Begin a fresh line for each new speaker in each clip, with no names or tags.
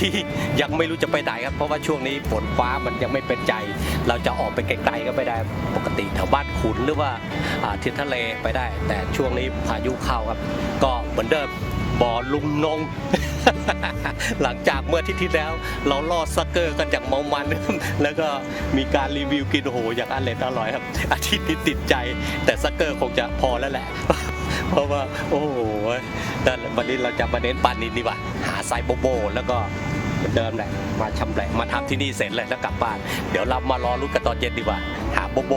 ที่ยังไม่รู้จะไปไหนครับ เพราะว่าช่วงนี้ฝนฟ้ามันยังไม่เป็นใจ เราจะออกไปไกลๆก็ไม่ได้ปกติแถวบ้านขุนหรือว่าที่ทะเลไปได้ แต่ช่วงนี้พายุเข้าครับ ก็เหมือนเดิมบ่อลุงนง หลังจากเมื่ออาที่ที่แล้ว เราล่อซักเกอร์กันอย่างเมามัน แล้วก็มีการรีวิวกินโหอย่างอร่อยอร่อยครับ อาทิตย์นี้ติดใจ แต่ซักเกอร์คงจะพอแล้วแหละ เพราะว่า โอ้โหวันนี้เราจะมาเน้นปลานินดีกว่า หาไซโบโบ แล้วก็ เหมือนเดิมแหละมาชำแหละมาทำที่นี่เสร็จเลยแล้วกลับบ้าน เดี๋ยวเรามารอรุ้นกันตอนเย็นดีกว่า หาโบโบ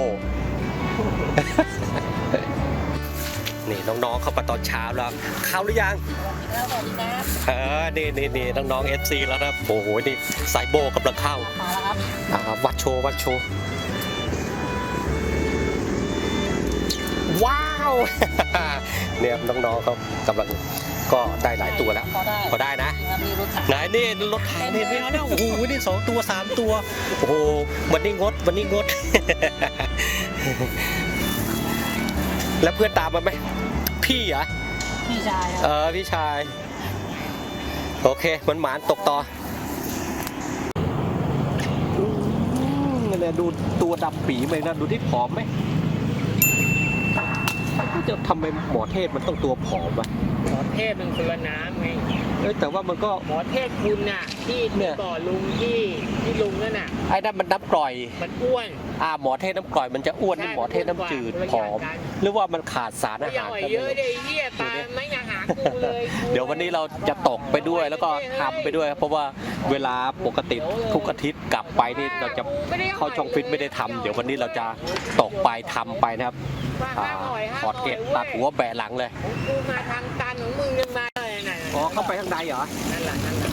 นี่น้องๆเข้ามาตอนเช้าแล้วเข้าหรือยัง
แล้วสวัสดีครับ
เออนี่นี่นี่น้องๆ FC แล้วนะโอ้โหนี่สายโบกำลังเข้า
มาแล้วครับ
อ่าวัดโชว์วัดโชว์ ว้าวเนี่ยน้องๆเขากำลังก็ได้หลายตัวแล้ว
พอได้
พอได้นะ
ครับมีรถถัง
ไหนนี่รถถังนี่ไม่เอาแล้วโอ้โหนี่สองตัวสามตัวโอ้โหวันนี้งดวันนี้งด แล้วเพื่อนตามมาไหมพี่เหรอ
พี่ชายค
เอ
รับ
อพี่ชาย โอเคมันหมานตกต่ออืมนั่นแหละดูตัวดำปีไปนะดูที่ผอมไหม จะทำไมหมอเทศมันต้องตัวผอมวะ
หมอเทศมันคนละน้ำไง
เอ้ยแต่ว่ามันก็
หมอเทพคุณน่ะที่
เนี่
ที่
ย
ก่อลุงที่ที่ลุงนั่นน่ะ
ไอ้นั่นมันน้ำกร่อย
มันอ้วน
อ่าหมอเทศน้ำกร่อยมันจะอ้วนนี่หมอเทศน้ำจืดผอม หรือว่ามันขาดสาร
ไม่
อา
อยา
หากร
อ่อย
กัน
เยอะเลยไอ้เฮียปลาไม่อยากหากูเลยกู
เดี๋ยววันนี้เราจะตกไปด้วยแล้วก็ทำไปด้วยครับเพราะว่าเวลาปกติทุกอาทิตย์กลับไปนี่เราจะเข้าช่องฟิตไม่ได้ทำเดี๋ยววันนี้เราจะตกไปทำไปนะครับ
ว่า
อ่า
ห้ามอ่อย
ถ
ห้า
อ
ม
ด
อ่
เอ็
อย
ด
เว้
ตัด
ย
หัวแบะหลังเลย
ของกูมาทางตันของมึงยังมาเลยน่ะ
อ๋อเข้าไปข้างในเหรอ
นั่นแหละนั่นแหละ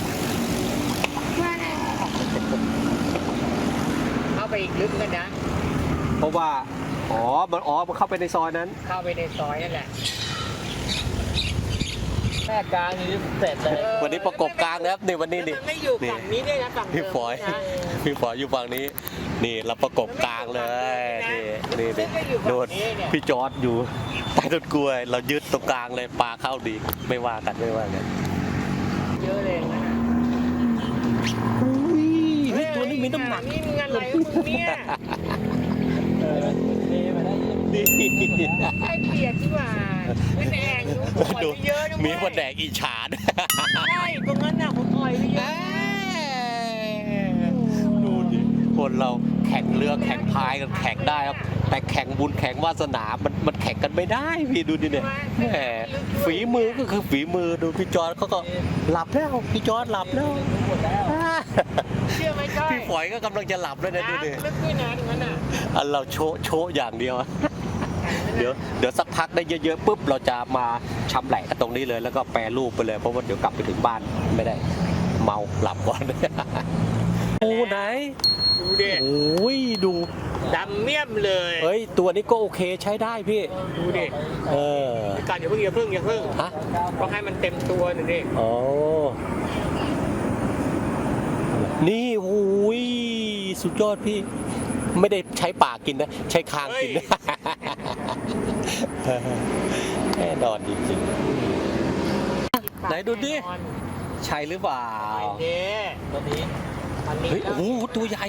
เข้าไปอีกลึกกันนะ
เพราะว่า อ๋อมันอ๋อมันเข้าไปในซอยนั้น
เข้าไปในซอยนั่นแหละ
แม่กลางนี้เสร็จเลย
วันนี้ประกบกลางนะครับนี่วันนี้นี่
มันไม่อยู่ฝั่งนี้ด้วยนะฝั่งเดิ
พี่
ม
ฝอย
นะ
พี่ฝอยอยู่ฝั่งนี้ นี่เราประกบกลางเลย นี่นี่นี่โดนพี่จอร์ดอยู่ ใต้ต้นกล้วย เรายึดตรงกลางเลยปลาเข้าดี ไม่ว่ากันไม่ว่ากัน
เยอะเลยนะ
เฮ้ยตัวนี้มีน้ำหนัก
นี่มึงอะไรของมึงเนี่ย
นี่
ไอ้เปียกที่ว่าไม่แดงผมปล่อย
ดู
ไปเยอะนะเว้ย
มีคนแดกอีฉาด
ใช่ตรงนั้นน่ะผมปล่อยไปเยอะ
ดูดิ คนเราแข่งเรือแข่งพายกันแข่งได้ครับ แต่แข่งบุญแข่งวาสนามันมันแข่งกันไม่ได้พี่ดูดิเนี่ยแหมฝีมือก็คือฝีมือดูพี่จอร์ดเขาก็หลับแล้วพี่จอร์ดหลับแล้ว
เชื่อไหมจ้อย
พี่ฝอยก็กำลังจะหลับแล้วนะดูดิ
น้ำลึกด้วยนะตรงนั้นน่ะ
อันเราโชว์โชว์อย่างเดียวเดี๋ยวเดี๋ยวสักพักได้เยอะๆปุ๊บเราจะมาชำแหละกันตรงนี้เลยแล้วก็แปรรูปไปเลยเพราะว่าเดี๋ยวกลับไปถึงบ้านไม่ได้เมาหลับก่อนโอ้ไหน
ดูดิ
โอ้ยดู
ดำเมี่ยมเลย
เฮ้ยตัวนี้ก็โอเคใช้ได้พี่
ดูดิ
เออ
พี่การอย่าเพิ่งอย่าเพิ่งอย่าเพิ่ง
ฮะ
ต้องให้มันเต็มตัวหน่อยดิ
อ๋อนี่โอ้ยสุดยอดพี่ ไม่ได้ใช้ปากกินนะ ใช้คางกินนะแน่นอนจริงๆไหนดูดิใช่หรือเปล่า
เด้ตัวนี้อันนี้
เฮ้ยโอ้โหตัวใหญ่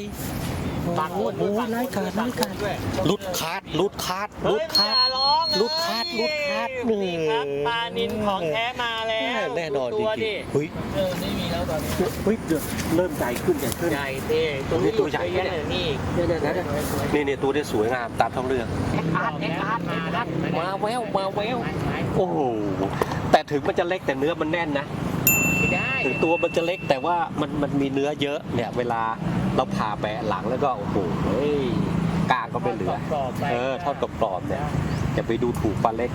ปาก
โอ้โหไล่การไล่การ
ด้วย
ลุดคาดลุดคาดลุดคาด
เฮ้ยอย่ร้อง
ลุดคาดลุดคาด
เอ้ยนี่ครับปลานินของแท้มาแล้ว
แน่นอนจ
ดูตัว
ริ
ดิ
งๆเฮ้ย
เออไม่มีแล้วตอนนี้
เฮ้ยเดี๋ยวเริ่มใหญ่ขึ้นใหญ่ขึ้น
ใหญ่เท่ตัว
นี่
นี้
ตัวใหญ่
เยอะ
เนี่ย
เลยนี่
เนี่ยเนี่ยเนี่ยนี่นี่ตัวนี้สวยงามตามท้องเรื่อง
อาร์ตอาร์ตมาแล้ว
มาแววมาแววโอ้โหแต่ถึงมันจะเล็กแต่เนื้อมันแน่นนะ
ไม่ได้
ถึงตัวมันจะเล็กแต่ว่ามันมันมีเนื้อเยอะเนี่ย เวลาเราผ่าแบะหลังแล้วก็โอ้โหเฮ้ยกลางก็ไม่เหลือ
กรอบๆไป
เออทอดกรอบๆเนี่ยอย่าไปดูถูกปลาเล็ก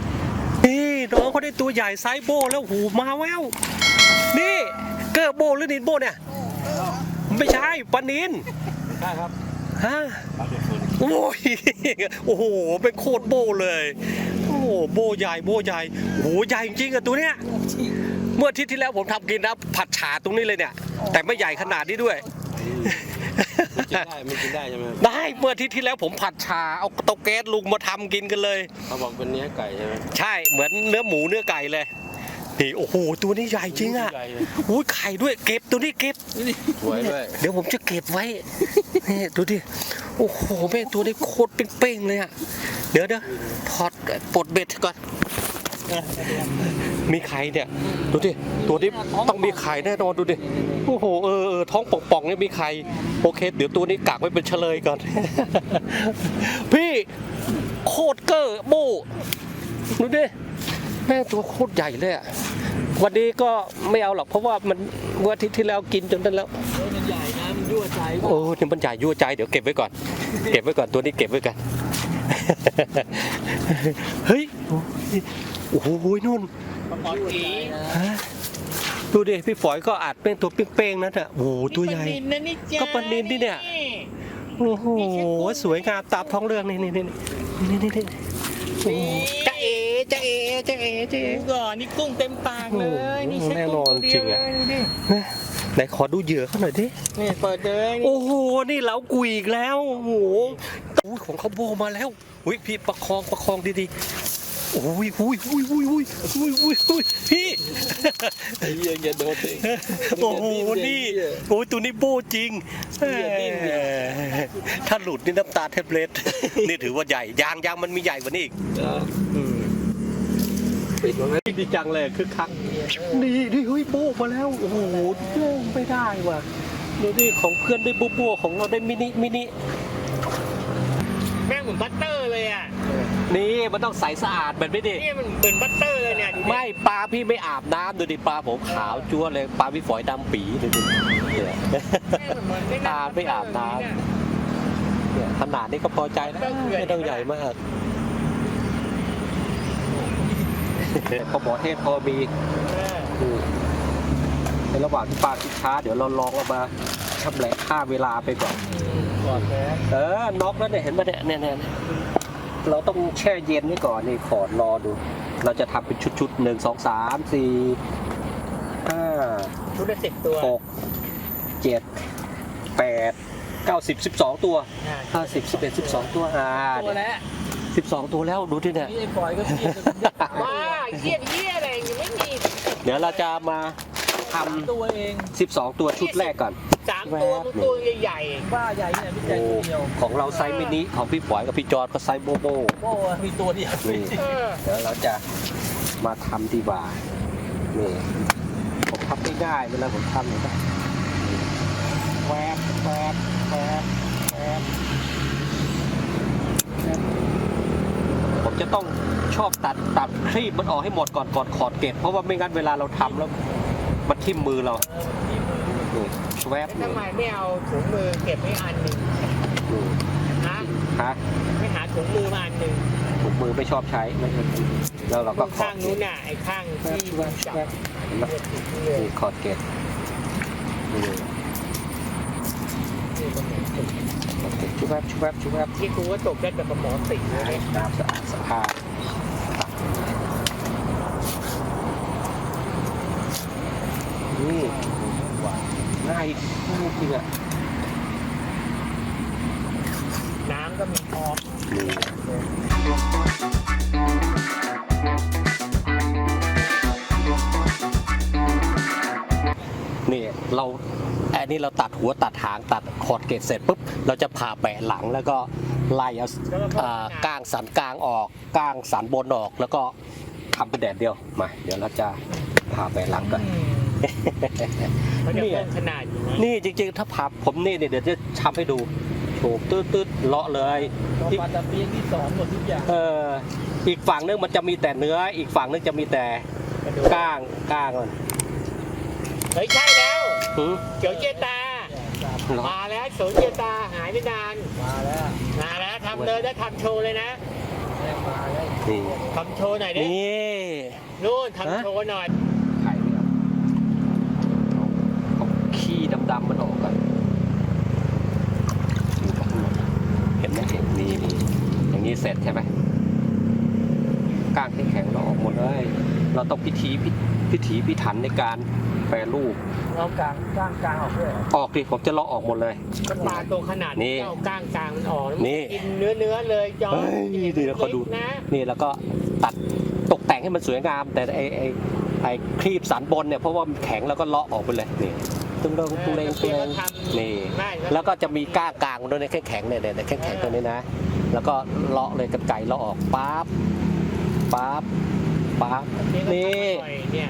นี่น้องเขาได้ตัวใหญ่ไซส์โบแล้วหูมาแววนี่เกอร์โบหรือนินโบเนี่ย ไม่ใช่ปลานิน
ใช่ครับ
ฮะ โอ้ย โอ้โห เป็นโคตรโบเลย โอ้โห โบใหญ่ โบใหญ่ โอ้โห ใหญ่จริงๆอะตัวเนี้ย เมื่ออาทิตย์ที่แล้วผมทำกินนะผัดฉาตรงนี้เลยเนี่ย แต่ไม่ใหญ่ขนาดนี้ด้วย
มันกินได้มันกินได้ใช่ไหม
ได้เมื่ออาทิตย์ที่แล้วผมผัดฉาเอาเตาแก๊สลุงมาทำกินกันเลย
เขาบอกเป็นเนื้อไก่ใช่ไหม
ใช่เหมือนเนื้อหมูเนื้อไก่เลยนี่โอ้โหตัวนี้ใหญ่จริงอะ
ใหญ่เลย
โอ้ยไข่ด้วยเก็บตัวนี้เก็บ
สวยด้วย
เดี๋ยวผมจะเก็บไว้นี่ดูดิโอ้โหแม่งตัวนี้โคตรเป้งๆเลยอะเดี๋ยวเดี๋ยวถอดปลดเบ็ดก่อน มีไข่เนี่ย ดูดิ ตัวนี้ต้องมีไข่แน่นอนดูดิ โอ้โห เออเออท้องป่องๆเนี่ยมีไข่ โอเค เดี๋ยวตัวนี้กักไว้เป็นเฉลยก่อน พี่โคตรเกอร์โบดูดิ แม่งตัวโคตรใหญ่เลยอะวันนี้ก็ไม่เอาหรอกเพราะว่ามันเมื่ออาทิตย์ที่แล้วกินจนนั้นแล้ว
เฮ้ยมันใหญ่นะมันยั่วใจป่ะ
โอ้นี่มันใหญ่ยั่วใจเดี๋ยวเก็บไว้ก่อน เก็บไว้ก่อนตัวนี้เก็บไว้กันเฮ้ยโอ้โหนู่น
ปลาหมอกี
ฮะดูดิพี่ฝอยก็อาจเป็นตัวเป้งๆนั่นอะโอ้โหตัวใหญ่
นี่ปลานินนะนี่จ้า
ก็ปลานินนี่เนี่ย โอ้โหสวยงามตามท้องเรื่องนี่นี่นี่นี่นี่นี่โอ้โหจ้าเอจ้าเอจ้าเอจ้าเอ
ดูก่อนนี่กุ้งเต็มปากเลยนี่ใช่
แน่น
กุ้
อน
งตัวเดี
จริ
ยว
ง
เล
อะ
ยดูดิ
ไหนขอดูเหยื่อเขาหน่อยดิ
นี่เปิดเลยนี่
โอ้โห นี่เหลากุยอีกแล้ว โอ้โหอุ้ยของเขาโบมาแล้วอุ้ยพี่ประคองประคองดีๆ โอ้ยอุ้ยอุ้ยอุ้ยอุ้ยอุ้ยอุ้ยอุ้ยพี่
ไอ้เหี้ยอย่าโดนสิ
โอ้โหนี่โอ้ยตัวนี้โบจริงแหมถ้าหลุดนี่น้ำตาแทบเล็ดนี่ถือว่าใหญ่ยางยางมันมีใหญ่กว่านี้อีก
ปิดมันไว้
ดีจังเลยคึกคักดีดิเฮ้ยโบมาแล้วโอ้โหไม่ได้ว่ะดูดิของเพื่อนได้โบโบของเราได้มินิมินิ
แม่งเหมือนบัตเตอร์เลยอะ
นี่มันต้องใสสะอาดแบบนี้ดิ
นี่มันเหมือนบัตเตอร์เลยเนี่ยดูดิ
ไม่ปลาพี่ไม่อาบน้ำดูดิปลาผมขาวจั๊วเลยปลาพี่ฝอยดำปีดูดิเนี่ย
แม่งเหมือนไม่น่
ตาไม่อาบน้ำ
เนี่ย
เนี่ยขนาดนี้ก็พอใจแล้วไม่ต้องใหญ่มากพอหมอเทพพอมี
เออ
ในระหว่างที่ปลาคิดช้า เดี๋ยวเราลองเอามาชำแหละค่าเวลาไปก่อน
กอดแพ้
เออ น็อกแล้วเนี่ยเห็นไหมเนี่ยเนี่ย เนี่ยเราต้องแช่เย็นไว้ก่อนนี่ขอดรอดู เราจะทำเป็นชุดๆหนึ่งสองสามสี่ห้า
ชุดละสิบตัว
หกเจ็ดแปดเก้าสิบสิบสองตัว
อ่า
ห้าสิบสิบเอ็ดสิบสองตัวอ่า
ตัวแล้ว
สิบสองตัวแล้วดูที่เนี่ย
นี่ไอ้ปล่อยก็เพี้ยนจะเป็นเด็กสาม
ว้าเยี่ยเยี่ยอะไรยังไม่มี
เดี๋ยวเราจะมา ท
ตัวเองำ
สิบสองตัวชุดแรกก่อน
สามตัวมันตัวใหญ่
บ้าใหญ่เนี่ยพี่ใจตัวเดียว
ของเราไซส์มินิของพี่ปอยกับพี่จอร์ดก็ไซส์โบโบ
โอ้มีตัวเดียว
นี่
ๆเออ
เดี๋ยวเราจะมาทำดีกว่านี่ผมทำง่ายๆเวลาผมทำเนี่ยนะแวบแวบแวบแวบผมจะต้องชอบตัดตัดครีบมันออกให้หมดก่อนก่อนขอดเกล็ดเพราะว่าไม่งั้นเวลาเราทำแล้ว มันทิ่มมือเรานี่แวบ
แล้วทำไมไม่เอาถุงมือเก็บไว้อันหนึ่ง
นี่
ฮะ
ฮะ
ไม่หาถุงมือมาอันหนึ่ง
ถุงมือไม่ชอบใช้แล้วเราก็ขอ
ข้า
ด
ง
เกล็
นู้
ด
นน่ะไอ้ข้างที่
แวบ
จับ
แวบเห็นไหม
เลย
นี่ขอดเกล็ดนี่ขอดเกล็ดชุบแวบชุบแวบชุบแวบ
ที่กูก็ตกได้แต่ปลาหมอติเลย
น้ำสะอาดสะอาด นี่ว้าวง่ายง่ายจริงอะ
น้ำก็มีพร้อม
นี่นี่เราอันนี้เราตัดหัวตัดหางตัดขอดเกล็ดเสร็จปุ๊บ เราจะผ่าแปะหลังแล้วก็ไล่เอาอ่ากล้างสันกลางออกกล้างสันบนออก แล้วก็ทำเป็นแดดเดียวมา เดี๋ยวเราจะผ่าแปะหลังก่อ น
มันจะ
เนี่ย
เพิ่มขนาดอยู่นะ
นี่จริงๆ ถ้าผ่าผมนี่เนี่ยเดี๋ยวจะทำให้ดูโฉบตืดตืดๆเลาะเลย
ตัว
อีก
ปลาตะเพียนที่สองหมดทุกอย่าง
เอออีกฝั่งนึงมันจะมีแต่เนื้อ อีกฝั่งนึงจะมีแต่ก้างก้างมัน
เฮ้ยใช่แล้ว
หืม
เขียวเจตา
เหรอ
มาแล้วสวนเจตาหายไปนาน
มาแล้ว
มาแล้วทำเลยแล้วทำโชว์เลยนะ
แม่มาแล้ว
นี่
ทำโชว์หน่อยดิ
นี่
นู่น
ฮะ
ทำโชว์หน่อย
ไข่ไม่เอาเอาขี้ดำๆมันออกก่อนดูกันหมดเห็น ไหมเห็นนี่นี่อย่างนี้เสร็จใช่ไหมก้างที่แข็งเราออกหมดเลย เราต้องพิธีพิพิถีพิถันในการแปรรูป
เรากลางกลางกลางออกด้วย
ออกดิผมจะเลาะออกหมดเลย
ปลาตัวขนาด
นี่
เจ้าก้างกลางมันออกนี่กินเนื้อเนื้อเลยจอน
นี่เดี๋ยวขอดู
นะ
นี่แล้วก็ตัดตกแต่งให้มันสวยงาม แต่ไอไอไอครีบสันบนเนี่ยเพราะว่ามันแข็งแล้วก็เลาะออกไปเลยนี่ ตุ้งเรงตุ้งเรงตุ้งเรงนี่ แล้วก็จะมีก้ากลางด้วยในแข็งๆเนี่ยเนี่ยแข็งๆตัวนี้นะ แล้วก็เลาะเลยกันไก่เลาะออกปั๊บปั๊บปั๊บนี่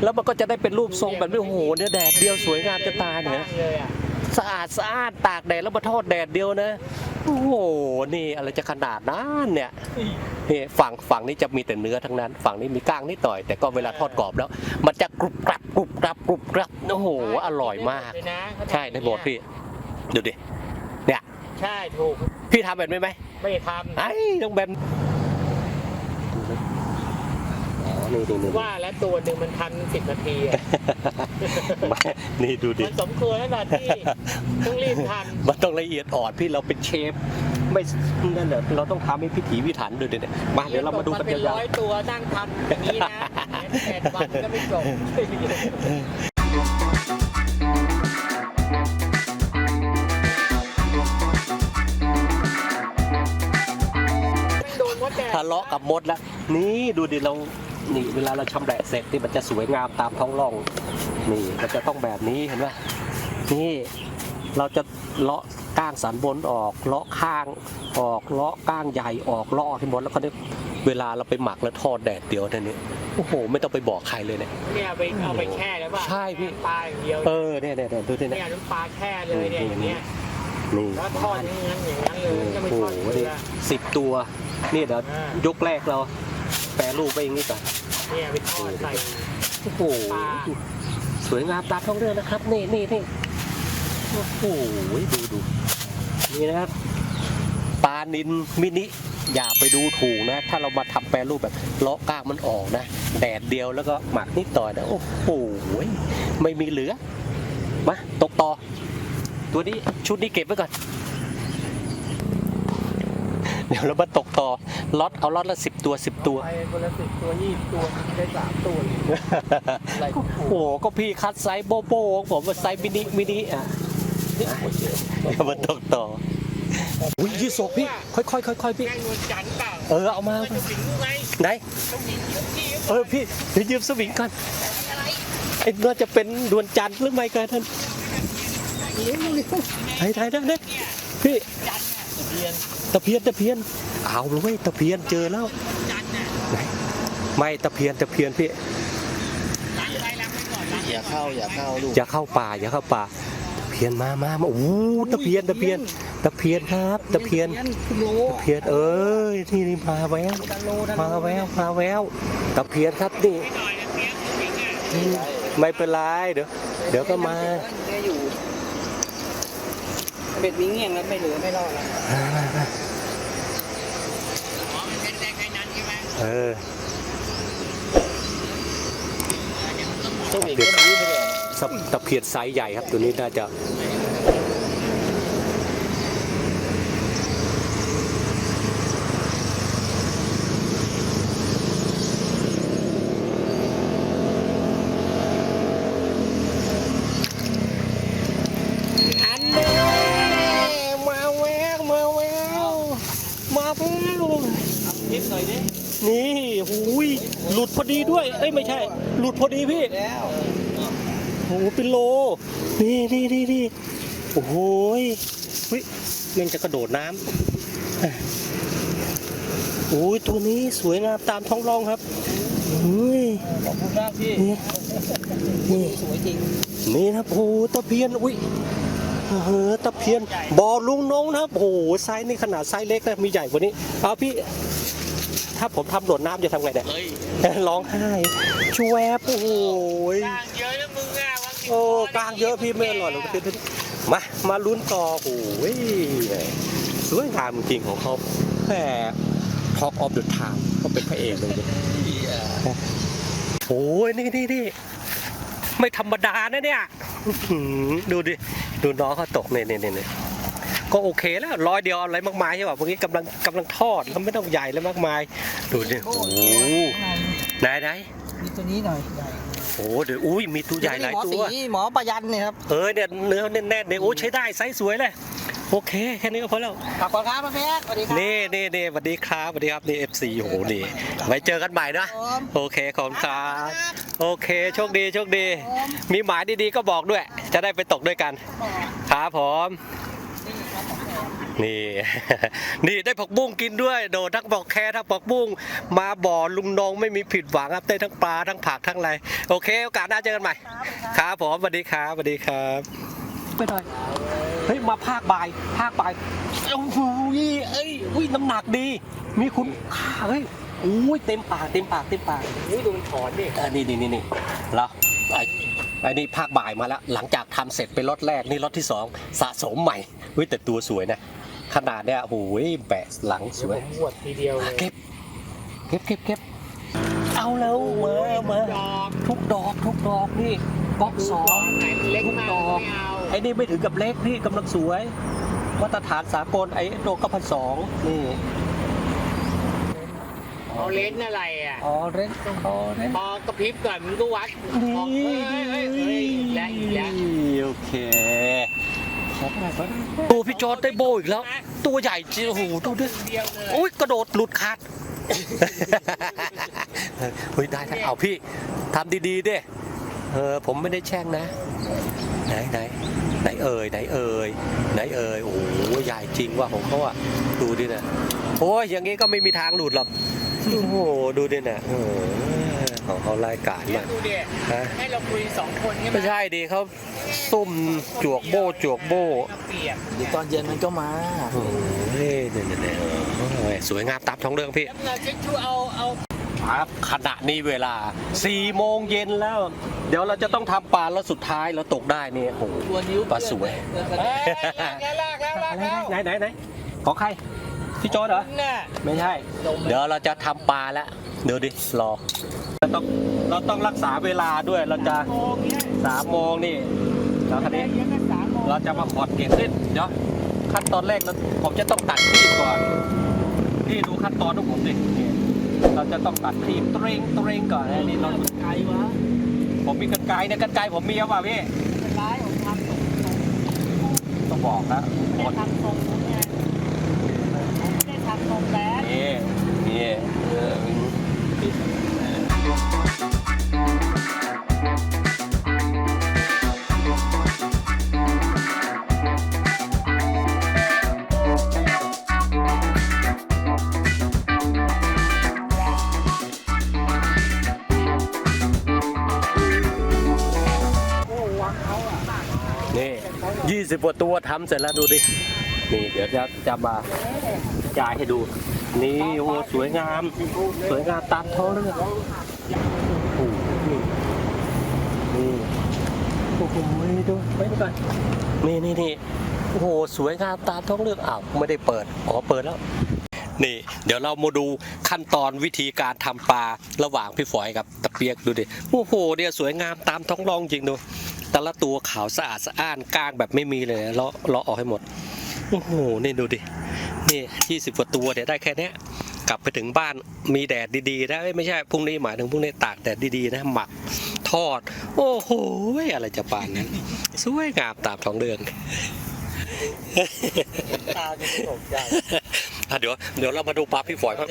แล้วมันก็จะได้เป็นรูปทรงแบบนี้โอ้โหเนี่ยแดดเดียวสวยงามจะตายเนี่ยสะอาดสะอาดตากแดดแล้วมาทอดแดดเดียวนะ โอ้โห นี่อะไรจะขนาดนั้นเนี่ย นี่ฝั่งฝั่งนี้จะมีแต่เนื้อทั้งนั้น ฝั่งนี้มีก้างนิดหน่อย แต่ก็เวลาทอดกรอบแล้ว มันจะกรุบกรับกรุบกรับกรุบกรับโอ้โหอร่อยมาก
เลยนะ
ใช่ได้หมดพี่ดูดิเนี่ย
ใช่ถูก
พี่ทำแบบนี้ไหม
ไม่ได้ท
ไอ้ต้องแบบอ๋อนี่นี่นี่ำ
ว่าแล้วตัวหนึ่งมันทำสิบนาทีอะ
นี่ดูดิ
มันสมควรแล้วล่ะที่ต้องรีบทำ
มันต้องละเอียดอ่อนพี่เราเป็นเชฟ ไม่นั่นเดี๋ยวเราต้องทำให้พิถีพิถันดูดิเนี่ยมาเดี๋ยวเรามาดูกัน
เป็น
ยาว
ร้อยตัวนั่งทำอย่างนี้นะแปดวันก็ไม่จบโดนมดแดด
ๆทะเลาะกับมดแล้ว นี่ดูดิเรานี่เวลาเราชำแหละเสร็จที่มันจะสวยงามตามท้องร่อง นี่มันจะต้องแบบนี้เห็นไหมนี่เราจะเลาะ ก้างสันบนออกเลาะข้างออกเลาะก้างใหญ่ออกเลาะที่หมดแล้วก็ได้เวลาเราไปหมักแล้วทอดแดดเดียวเท่านี้โอ้โห ไม่ต้องไปบอกใครเลยเนี่ย
เนี่ยไปเอาไปแช่แล้วป่ะ
ใช่พี่
ปลาอย่างเดียว
เออเนี่ยเนี่ยเนี่ยดูดิ
เนี่
เนี่ยย
น้ำปลาแช่เลยเนี่ยอย่างเงี้ย
นี่
แล้วทอดอย่างนั้นอย่างนั้นเลยก็ไม่
โอ้
ทอด
โห
เกลื
นี่
อ
สิบตัวนี่เดี๋ยว
อ่า
ยกแรกเราแปรรูปไปอย่างนี้ก่อน
เนี่ยไปทอดใส่
โอ้โห
ปลา
สวยงามตามท้องเรื่องนะครับ นี่นี่นี่โอ้โหดูดู นี่นะครับปลานินมินิอย่าไปดูถูกนะ ถ้าเรามาทำแปรรูปแบบเลาะก้างมันออกนะ แดดเดียวแล้วก็หมักนิดต่อยนะโอ้โหไม่มีเหลือ มาตกต่อ ตัวนี้ชุดนี้เก็บไว้ก่อน เดี๋ยวเรามาตกต่อล็อตเอาล็อตละสิบตัวสิบตัว
ไปคนละสิบตัวยี่สิบตัวได้สามตัวเลยอะไร
โอ้โหก็พี่คัดไซส์โบโบของผมว่าไซส์มินิมินิอะ เดี๋ยวมาตกต่ออุ้ยยี่สกพี่ ค่อยๆค่อยๆพี่
แกงนวลจันทร์เปล่า
เออเอามา
ต้องสิงห์ไง
ไหน
ต้องหญิงที่
เออพี่เดี๋ยวยืมสวิงก่อนไอ้น่าจะเป็นดวลจันทร์หรือไม่กันท่านไทยไทยได้เนี่ยพี่ตะเพียนตะเพียนเอาเลยเว้ยตะเพียนเจอแล้ว
จันทร์น่ะ
ไหนไม่ตะเพียนตะเพียนพี่
ล้างไปล้างไปก่อนล้าง
อย่าเข้าอย่าเข้าลูก
อย่าเข้าป่าอย่าเข้าป่าตะเพียนมามามาโอ้โหตะเพียนตะเพียนตะเพียนครับตะเพียน
โล
ตะเพียนเอ้ยนี่นี่มาแวว
ดันโลดัน
มาแววมาแววตะเพียนครับนี่
หน่อยนะเพียงหญิงอะ
อืมไม่เป็นไรเดี๋ยวเดี๋ยวก็มา
อยู่เบ็ดวิ่งเงี้ยงแล้วไม่เหลือไม่รอดแล้ว
มามามา
อ๋อมันเป็นแดงไข่นั้นใช่ไหม
เออ
สวิงก็มีไปเลย
สับ ตะเพียนไซส์ใหญ่ครับ ตัวนี้น่าจะอันนี้มาแววมาแววมาแวว
นิดหน่อยดิ
นี่หูยหลุดพอดีด้วย เอ้ยไม่ใช่ หลุดพอดีพี่
แล้ว
โอ้โหเป็นโล นี่นี่นี่นี่โอ้โหยเฮ้ยแมันจะกระโดดน้ำอะโอ้ยตัวนี้สวยงามตามท้องร่องครับเฮ้ย
ขอบคุณมากพี่
นี่นี่
สวยจริง
นี่นะครับโอ้โหตะเพียนอุ้ยเออตะเพียนบ่อลุงน้องนะครับโอ้โหไซส์นี่ขนาดไซส์เล็กนะมีใหญ่กว่านี้เอาพี่ ถ้าผมทำโดดน้ำจะทำไงเนี่ย
เฮ้ย
ร้องไห้ชวบโอ้โหย
กลางเยอะนะมึงอะวันสิบ
โอ้กลางเยอะพี่ไม่อร่อยหรอกมา มาลุ้นต่อโอ้ยสวยงามจริงของเขาแหม Talk of the Town เขาเป็นพระเอกเลยเนี่ยโอ้ยนี่นี่นี่ไม่ธรรมดานะเนี่ยดูดิ ดูน้องเขาตกเนี่ยเนี่ยเนี่ยก็โอเคแล้วร้อยเดียวอะไรมากมายใช่ป่ะเมื่อกี้กำลังกำลังทอดแล้วไม่ต้องใหญ่แล้วมากมาย ดูดิโอ้โหไหนไหน
มีตัวนี้หน่อยใหญ่
โอ้เดี๋ยวอุ้ยมีตัวใหญ่หลาย
หมอ
ตั
สี
ว
หมอประยันเนี่ยครับ
เออเนี่ยเนื้อแน่นๆเนี่ยโอ้ใช้ได้ไซส์สวยเลย โอเค แค่นี้ก็พอแล้ว
ขอบคุณครับพ่อแม่สวัสดีครับ
นี่นี่นี่สวัสดีครับสวัสดีครับนี่ FC โอ้โหนี่ ไว้เจอกันใหม่นะ โอเค ขอบคุณครับ โอเค โชคดี โชคดี มีหมายดีๆก็บอกด้วย จะได้ไปตกด้วยกัน ครับผม นี่ นี่ได้ผักบุ้งกินด้วย โดดทั้งบอกแคทั้งผักบุ้งมาบ่อลุงนงไม่มีผิดหวังครับได้ทั้งปลาทั้งผักทั้งอะไรโอเคโอกาสหน้าเจอกันใหม่ครับผมสวัสดีครับสวัสดีครับไปหน่อยเฮ้ยมาภาคบ่ายภาคบ่ายโอ้โหเอ้ยอุ้ยน้ำหนักดี มีคุณค่าเฮ้ยอุ้ยเต็มปากเต็มปากเต็มปาก
นี่ดูมันถอนดิ
เออนี่นี่นี่นี่แล้วไอ้ไอ้นี่ภาคบ่ายมาแล้ว หลังจากทำเสร็จเป็นรถแรกนี่รถที่สองสะสมใหม่เฮ้ยแต่ตัวสวยนะ ขนาดเนี้ยโอ้ยแบะหลังสวย
ผมหวดทีเดียวเลย
เก็บเก็บเก็บเก็บเอาแล้วมามา
ดอก
ทุกดอกทุกดอกนี่บล็อกสอง
ไหนมันเล็กมาก
ดอก
ไม่เอา
ไอ้นี่ไม่ถึงกับเล็กพี่กำลังสวยมาตรฐานสากลไอ้โดก็พันสองนี่
เอาเลนส์อะไรอะ
ออเรนออเรน
พอกระพริบก่อนมันก็วัด
นี่
บอกเฮ้ยเฮ้ยเฮ้ยเฮ้ยอีกแล้วอีกแล้ว
โอเค ดูพี่จอร์ดได้โบอีกแล้ว ตัวใหญ่จริงโอ้โหดูดิ
เดียวเลย
โอ้ยกระโดดหลุดขาดเฮ้ยได้ได้เอาพี่ทำดีๆดิเออผมไม่ได้แช่งนะ ไหนไหนไหนเอ่ยไหนเอ่ยไหนเอ่ยโอ้โหใหญ่จริงว่าของเขาอะดูดินะโอ้ยอย่างงี้ก็ไม่มีทางหลุดหรอก โอ้โห ดูดินะเออของเขารายการ
เนี่ย
มาก
ดูดิ
ฮะ
ให้เราคุยสองคนใช่ไหม
ไม่ใช่ดิเขาซุ่มจวกโบจวกโบ
เปียก
เดี๋ยวตอนเย็นมันก็มา
โอ้โหเนี่ยเนี่ยเนี่ยโอ้ยสวยงามตามท้องเรื่องพี่
แล้วเราจะช่วยเอาเอา
ครับขณะนี้เวลา4โมงเย็นแล้ว เดี๋ยวเราจะต้องทำปลาแล้วสุดท้ายเราตกได้นี่โอ้โห
ตัวนิ้ว
ปลาสวย
เอ้ยลากแล้วลากแล้วลากแล้ว
ไหนไหนไหนของใคร พี่โจอเหรอ
น่ะ
ไม่ใช่ เดี๋ยวเราจะทำปลาแล้วเดี๋ยวดิ รอเราต้องเราต้องรักษาเวลาด้วย เราจะ
โมงเนี่ย
สามโมงนี่แล้วคันนี้
เย็นก็สามโมง
เราจะมาขอดเกล็ดนิดเดี๋ยวขั้นตอนแรกเราผมจะต้องตัดครีบก่อนพี่ดูขั้นตอนของผมดินี่เราจะต้องตัดครีบเตรงเตรงก่อนนะนี่เรา
ไกลวะ
ผมมีกันไกรเนี่ยกันไกรผมมีเอาเปล่าพี่
เป็นไรผมทำตรง
ต้องบอกนะ
ไม่ได้ทำตรงผมไงผมไม่ได้ทำตรงแล้ว
นี่นี่เออนี่ยี่สิบกว่าตัวทำเสร็จแล้วดูดิ นี่เดี๋ยวจะจะมาจ่ายให้ดู นี่โอ้สวยงาม สวยงามตามท้องเรื่องโอ้โหนี่นี่โอ้โหดูไปดูก่อนนี่นี่นี่โอ้โหสวยงามตามท้องเรื่องอ้าวไม่ได้เปิดอ๋อเปิดแล้วนี่เดี๋ยวเรามาดูขั้นตอนวิธีการทำปลาระหว่างพี่ฝอยกับตะเปียกดูดิโอ้โหเนี่ยสวยงามตามท้องรองจริงดูแต่ละตัวขาวสะอาดสะอ้านก้างแบบไม่มีเลยเลาะเลาะออกให้หมด โอ้โหนี่ดูดิ นี่ยี่สิบกว่าตัวเดี๋ยวได้แค่เนี้ยกลับไปถึงบ้านมีแดดดีๆนะเอ้ยไม่ใช่พรุ่งนี้หมายถึงพรุ่งนี้ตากแดดดีๆนะหมักทอด โอ้โหอะไรจะปานนั้นสวยงามตามท้องเรื่อง
ตาจะตกใจ
เดี๋ยวเดี๋ยวเรามาดูปลาพี่ฝอยครับ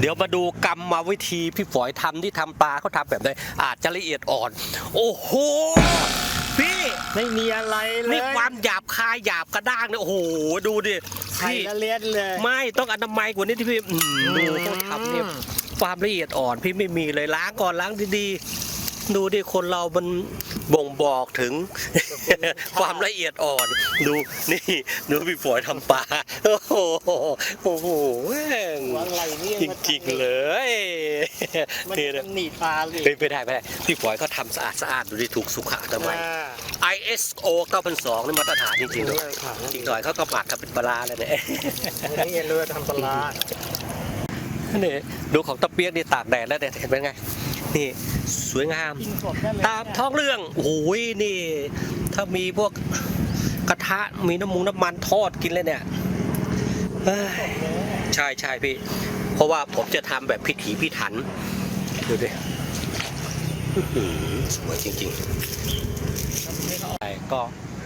เดี๋ยวมาดูกรรมวิธีพี่ฝอยทำที่ทำปลาเขาทำแบบไหนอาจจะละเอียดอ่อน โอ้โห พี่
ไม่มีอะไรเลย
นี่ความหยาบคายหยาบกระด้างเนี่ยโอ้โหดูดิ
ไข่
พี่
ละเลียดเลย
ไม่ต้องอนามัยกว่านี้ที่พี่อืมดูเขาทำเนี่ยความละเอียดอ่อนพี่ไม่มีเลยล้างก่อนล้างดีๆ ดูดิคนเรามันบ่งบอกถึง ความละเอียดอ่อน ดูนี่ดูพี่ฝอยทำปลาโอ้โหโอ้โหแม่ง
อะไรเนี่ย
จริงๆเลย
มัน
นี่นะ
มันหนีปลาเลย
เฮ้ยไม่ได้ไม่ได้พี่ฝอยเขาทำสะอาดสะอาดดูดิถูกสุขอนามัย ISO 9002นี่มาตรฐานจริงๆเลยจริงหน่อยเขาก็หมักกับเป็นปลาร้าเลยเนี่ย
นี่เรือทำปลา
นี่ดูของตะเปียกนี่ตากแดดแล้วเนี่ยเห็นเป็นไง นี่สวยงาม
กินสดได้เลย
ตามท้องเรื่องโอ้ยนี่ ถ้ามีพวกกระทะมีน้ำมูน้ำมันทอดกินเลยเนี่ยเอ้ยใช่ใช่พี่ เพราะว่าผมจะทำแบบพิถีพิถันดูดิอื้อหือสวยจริงๆใช่ก็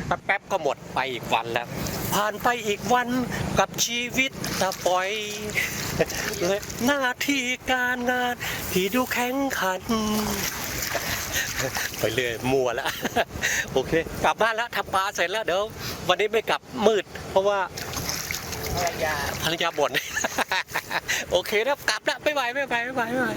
แป๊บๆก็หมดไปอีกวันแล้ว ผ่านไปอีกวันกับชีวิตตะปล่อยเลยหน้าที่การงานที่ดูแข็งขัน ไปเรื่อยมัวแล้วโอเค กลับบ้านแล้วทำปลาเสร็จแล้วเดี๋ยววันนี้ไม่กลับมืด เพราะว่า
ภรรยา
ภรรยาบ่นโอเคนะกลับแล้วบ๊ายบายบ๊ายบายบ๊ายบายบ๊ายบาย